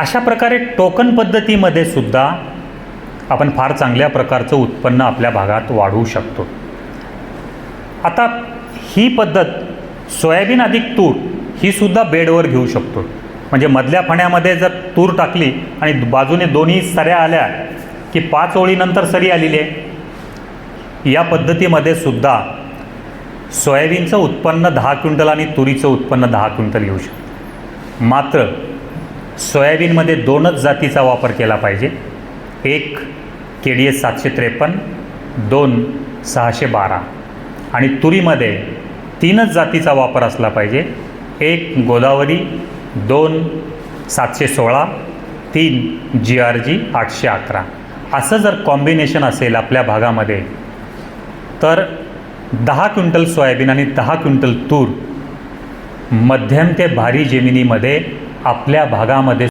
अशा प्रकारे टोकन पद्धतीमध्ये सुद्धा आपण फार चांगल्या प्रकारचं उत्पन्न आपल्या भागात वाढवू शकतो. आता ही पद्धत सोयाबीन अधिक तूर ही सुद्धा बेडवर घेऊ शकतो. म्हणजे मधल्या फण्यामध्ये जर तूर टाकली आणि बाजूने दोन्ही सऱ्या आल्या की पाच ओळीनंतर सरी आलेली आहे या पद्धतीमध्ये सुद्धा सोयाबीनचं उत्पन्न दहा क्विंटल आणि तुरीचं उत्पन्न दहा क्विंटल येऊ शकतं. मात्र सोयाबीनमध्ये दोनच जातीचा वापर केला पाहिजे. एक के डी एस सातशे त्रेपन्न दोन सहाशे बारा. आणि तुरीमध्ये तीनच जातीचा वापर असला पाहिजे. एक गोदावरी दोन सातशे सोळा तीन जी आर जी आठशे अकरा. असं जर कॉम्बिनेशन असेल आपल्या भागामध्ये तर दहा क्विंटल सोयाबीन आणि दहा क्विंटल तूर मध्यम ते भारी जमिनीमध्ये आपल्या भागामध्ये